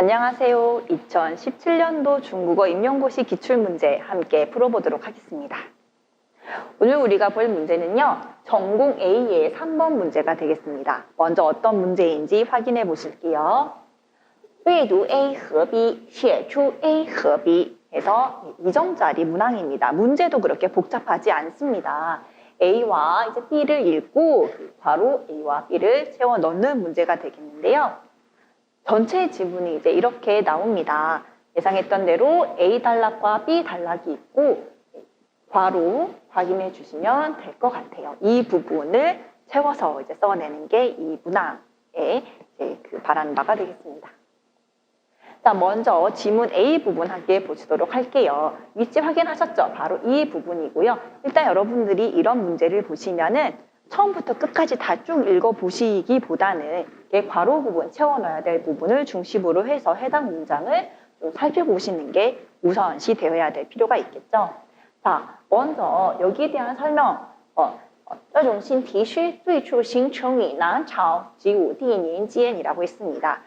안녕하세요. 2017년도 중국어 임용고시 기출문제 함께 풀어보도록 하겠습니다. 오늘 우리가 볼 문제는요. 전공 A의 3번 문제가 되겠습니다. 먼저 어떤 문제인지 확인해 보실게요. 阅读 A 和 B, 写出 A 和 B 해서 2점짜리 문항입니다. 문제도 그렇게 복잡하지 않습니다. A와 이제 B를 읽고 바로 A와 B를 채워 넣는 문제가 되겠는데요. 전체 지문이 이제 이렇게 나옵니다. 예상했던 대로 A 단락과 B 단락이 있고 바로 확인해 주시면 될 것 같아요. 이 부분을 채워서 이제 써내는 게 이 문항의 그 바라는 바가 되겠습니다. 자, 먼저 지문 A 부분 함께 보시도록 할게요. 위치 확인하셨죠? 바로 이 부분이고요. 일단 여러분들이 이런 문제를 보시면은 처음부터 끝까지 다 쭉 읽어보시기보다는 이렇게 괄호 부분, 채워넣어야 될 부분을 중심으로 해서 해당 문장을 좀 살펴보시는 게 우선시 되어야 될 필요가 있겠죠. 자, 먼저 여기에 대한 설명, 어, 这种新题是最初形成于南朝及武帝年间이라고 했습니다.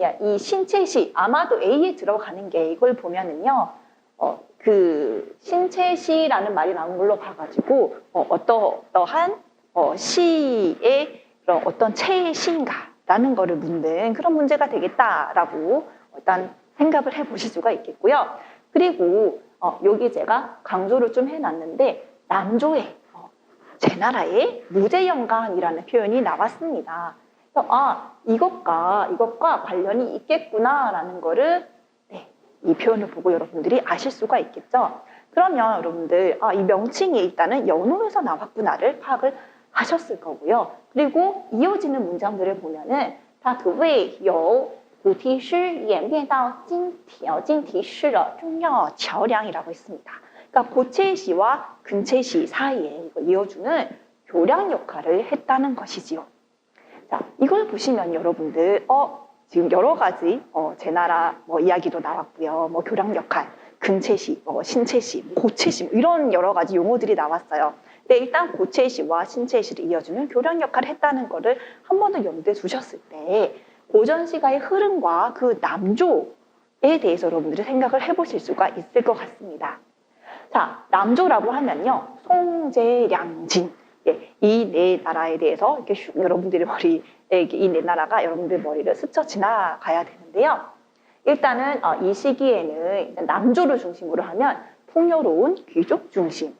야, 이 신체시 아마도 A에 들어가는 게 이걸 보면은요, 어, 그 신체시라는 말이 나온 걸로 봐가지고 어, 어떠한 어, 시의 그런 어떤 체신가라는 거를 묻는 그런 문제가 되겠다라고 일단 생각을 해보실 수가 있겠고요. 그리고 어, 여기 제가 강조를 좀 해놨는데 남조의 어, 제 나라의 무제영간이라는 표현이 나왔습니다. 그래서 아 이것과 이것과 관련이 있겠구나라는 거를 네, 이 표현을 보고 여러분들이 아실 수가 있겠죠. 그러면 여러분들 아, 이 명칭이 일단은 연호에서 나왔구나를 파악을 하셨을 거고요. 그리고 이어지는 문장들을 보면은 다 그 왜, 요, 主题诗演变到今题어今题诗的重要桥梁이라고 했습니다. 그러니까 고체시와 근체시 사이에 이거 이어주는 교량 역할을 했다는 것이지요. 자, 이걸 보시면 여러분들 어 지금 여러 가지 어, 제 나라 뭐 이야기도 나왔고요. 뭐 교량 역할, 근체시, 뭐 신체시, 뭐 고체시 뭐 이런 여러 가지 용어들이 나왔어요. 근데 일단 고체시와 신체시를 이어주는 교량 역할을 했다는 거를 한 번 더 염두에 두셨을 때 고전 시가의 흐름과 그 남조에 대해서 여러분들이 생각을 해보실 수가 있을 것 같습니다. 자, 남조라고 하면요, 송제량진 예, 이네 나라에 대해서 이렇게 슉 여러분들의 머리에 이 네 나라가 여러분들 머리를 스쳐 지나가야 되는데요. 일단은 어, 이 시기에는 남조를 중심으로 하면 풍요로운 귀족 중심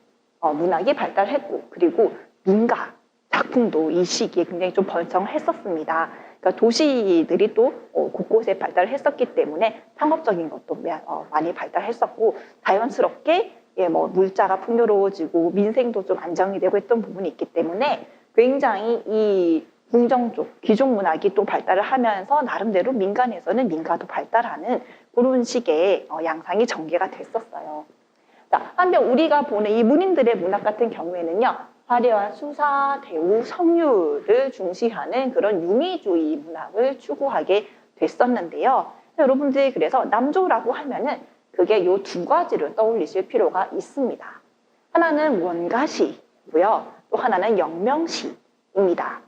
어, 문학이 발달했고 그리고 민가 작품도 이 시기에 굉장히 좀 번성을 했었습니다. 그러니까 도시들이 또 어, 곳곳에 발달을 했었기 때문에 상업적인 것도 매- 어, 많이 발달했었고 자연스럽게 예, 뭐 물자가 풍요로워지고 민생도 좀 안정이 되고 했던 부분이 있기 때문에 굉장히 이 궁정 쪽 귀족 문학이 또 발달을 하면서 나름대로 민간에서는 민가도 발달하는 그런 식의 어, 양상이 전개가 됐었어요. 자, 한편 우리가 보는 이 문인들의 문학 같은 경우에는요, 화려한 수사, 대우, 성유를 중시하는 그런 유미주의 문학을 추구하게 됐었는데요. 여러분들이 그래서 남조라고 하면은 그게 요 두 가지를 떠올리실 필요가 있습니다. 하나는 원가시고요. 또 하나는 영명시입니다.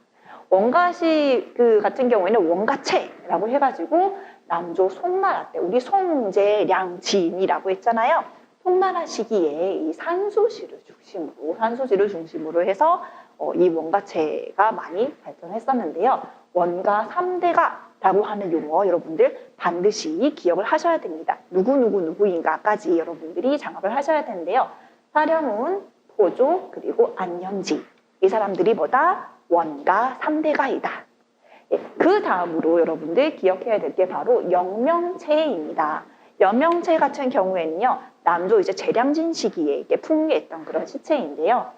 원가시 그 같은 경우에는 원가체라고 해가지고 남조 송나라 때 우리 송제량진이라고 했잖아요. 송나라 시기에 이 산수시를 중심으로 산수시를 중심으로 해서 어, 이 원가체가 많이 발전했었는데요. 원가 3대가 라고 하는 용어 여러분들 반드시 기억을 하셔야 됩니다. 누구 누구 누구인가까지 여러분들이 장업을 하셔야 되는데요. 사령운, 포조 그리고 안현지 이 사람들이 뭐다 원가 3대가이다. 그 다음으로 여러분들 기억해야 될 게 바로 영명체입니다. 영명체 같은 경우에는요, 남조 이제 재량진 시기에 이게 풍미했던 그런 시체인데요.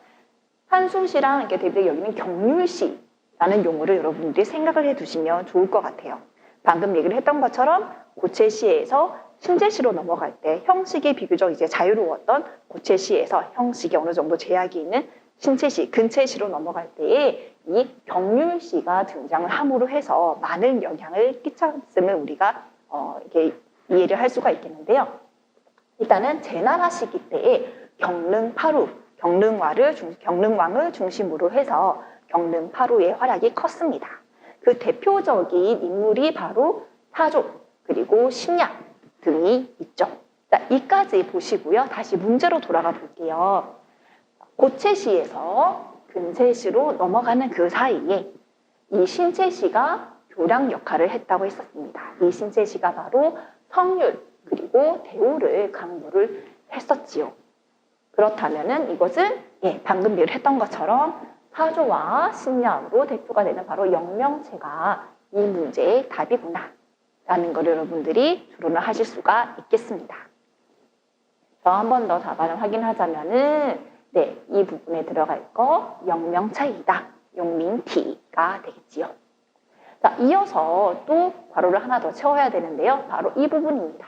한숨시랑 이렇게 대비되어 여기는 경률시라는 용어를 여러분들이 생각을 해 두시면 좋을 것 같아요. 방금 얘기를 했던 것처럼 고체시에서 신제시로 넘어갈 때 형식이 비교적 이제 자유로웠던 고체시에서 형식이 어느 정도 제약이 있는 신체시, 근체시로 넘어갈 때에 이 경률시가 등장을 함으로 해서 많은 영향을 끼쳤음을 우리가 어, 이게 이해를 할 수가 있겠는데요. 일단은 제나라 시기 때에 경릉 파루, 경릉화를 중- 경릉왕을 중심으로 해서 경릉 파루의 활약이 컸습니다. 그 대표적인 인물이 바로 타조 그리고 식량 등이 있죠. 자, 이까지 보시고요. 다시 문제로 돌아가 볼게요. 고체시에서 근체시로 넘어가는 그 사이에 이 신체시가 교량 역할을 했다고 했었습니다. 이 신체시가 바로 성률 그리고 대우를 강조를 했었지요. 그렇다면은 이것은 예, 방금 비유했던 것처럼 사조와 신념으로 대표가 되는 바로 영명체가 이 문제의 답이구나 라는 걸 여러분들이 추론을 하실 수가 있겠습니다. 저 한 번 더 답안을 확인하자면은 네, 이 부분에 들어갈 거 영명차이다. 용민티가 되겠지요. 자, 이어서 또 괄호를 하나 더 채워야 되는데요. 바로 이 부분입니다.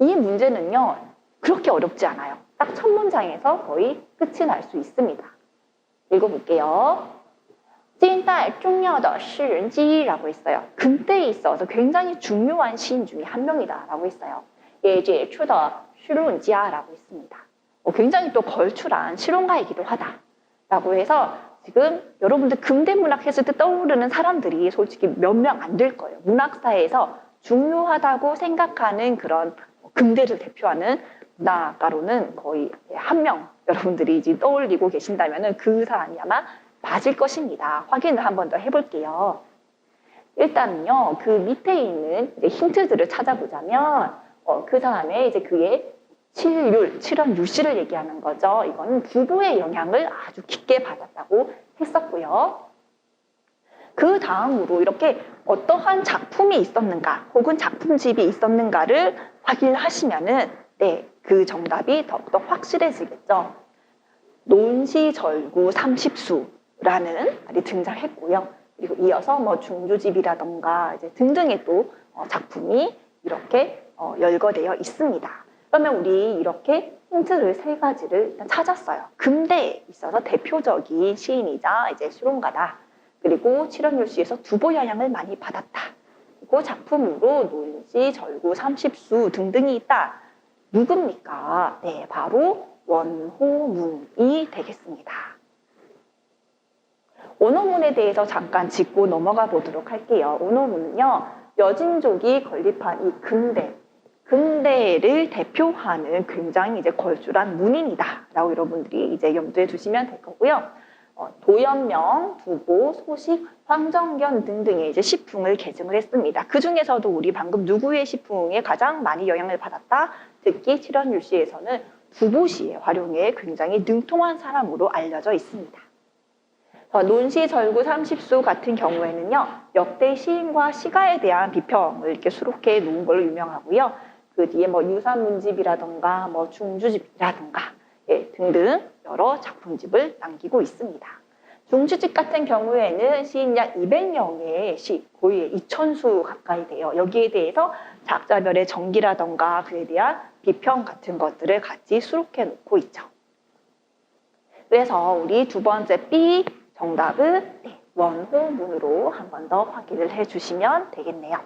이 문제는요, 그렇게 어렵지 않아요. 딱 첫 문장에서 거의 끝이 날 수 있습니다. 읽어볼게요. 찐딸 중요더 시인지라고 했어요. 근대에 있어서 굉장히 중요한 시인 중에 한 명이다라고 했어요. 예제 추더 시론지아라고 했습니다. 어, 굉장히 또 걸출한 실론가이기도 하다라고 해서 지금 여러분들 근대 문학 했을 때 떠오르는 사람들이 솔직히 몇 명 안 될 거예요. 문학사에서 중요하다고 생각하는 그런 근대를 대표하는 문학가로는 거의 한 명 여러분들이 지금 떠올리고 계신다면 그 사람이 아마 맞을 것입니다. 확인을 한 번 더 해볼게요. 일단은요, 그 밑에 있는 이제 힌트들을 찾아보자면, 어, 그 사람의 이제 그의 칠율, 칠원 율씨를 얘기하는 거죠. 이거는 부부의 영향을 아주 깊게 받았다고 했었고요. 그 다음으로 이렇게 어떠한 작품이 있었는가, 혹은 작품집이 있었는가를 확인하시면은, 네, 그 정답이 더욱더 확실해지겠죠. 논시절구 삼십수라는 말이 등장했고요. 그리고 이어서 뭐 중주집이라던가 이제 등등의 또 어, 작품이 이렇게 어, 열거되어 있습니다. 그러면 우리 이렇게 힌트를 세 가지를 일단 찾았어요. 근대에 있어서 대표적인 시인이자 이제 수론가다. 그리고 칠원율시에서 두보 영향을 많이 받았다. 그리고 작품으로 논시, 절구, 삼십수 등등이 있다. 누굽니까? 네, 바로 원호문이 되겠습니다. 원호문에 대해서 잠깐 짚고 넘어가 보도록 할게요. 원호문은요, 여진족이 건립한 이 근대, 근대를 대표하는 굉장히 이제 걸출한 문인이다라고 여러분들이 이제 염두에 두시면 될 거고요. 어, 도연명, 두보, 소식, 황정견 등등의 이제 시풍을 계승을 했습니다. 그 중에서도 우리 방금 누구의 시풍에 가장 많이 영향을 받았다? 특히 칠원율시에서는 두보시의 활용에 굉장히 능통한 사람으로 알려져 있습니다. 어, 논시 절구 30수 같은 경우에는요, 역대 시인과 시가에 대한 비평을 이렇게 수록해 놓은 걸로 유명하고요. 그 뒤에 뭐 유산문집이라던가 뭐 중주집이라던가 예, 등등 여러 작품집을 남기고 있습니다. 중주집 같은 경우에는 시인 약 200명의 시, 거의 2천수 가까이 돼요. 여기에 대해서 작자별의 정기라던가 그에 대한 비평 같은 것들을 같이 수록해 놓고 있죠. 그래서 우리 두 번째 B 정답은 네, 원호문으로 한 번 더 확인을 해 주시면 되겠네요.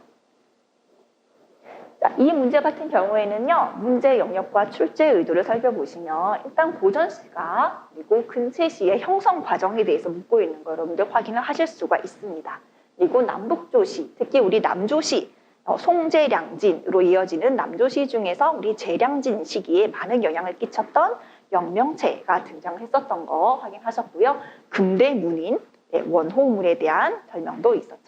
자, 이 문제 같은 경우에는요, 문제 영역과 출제 의도를 살펴보시면 일단 고전시가 그리고 근체시의 형성 과정에 대해서 묻고 있는 거 여러분들 확인을 하실 수가 있습니다. 그리고 남북조시, 특히 우리 남조시, 어, 송재량진으로 이어지는 남조시 중에서 우리 재량진 시기에 많은 영향을 끼쳤던 영명체가 등장했었던 거 확인하셨고요. 근대 문인 네, 원호물에 대한 설명도 있었죠.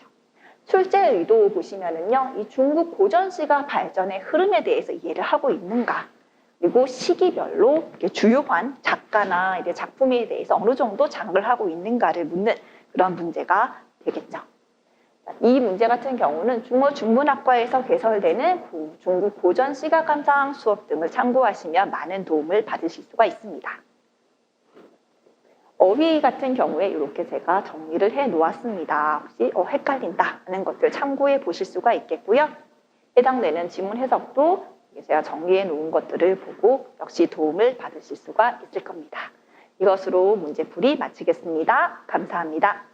출제 의도 보시면은요, 이 중국 고전시가 발전의 흐름에 대해서 이해를 하고 있는가, 그리고 시기별로 주요한 작가나 이제 작품에 대해서 어느 정도 장악을 하고 있는가를 묻는 그런 문제가 되겠죠. 이 문제 같은 경우는 중어 중문학과에서 개설되는 중국 고전 시각 감상 수업 등을 참고하시면 많은 도움을 받으실 수가 있습니다. 어휘 같은 경우에 이렇게 제가 정리를 해 놓았습니다. 혹시 어, 헷갈린다 하는 것들 참고해 보실 수가 있겠고요. 해당되는 지문 해석도 제가 정리해 놓은 것들을 보고 역시 도움을 받으실 수가 있을 겁니다. 이것으로 문제풀이 마치겠습니다. 감사합니다.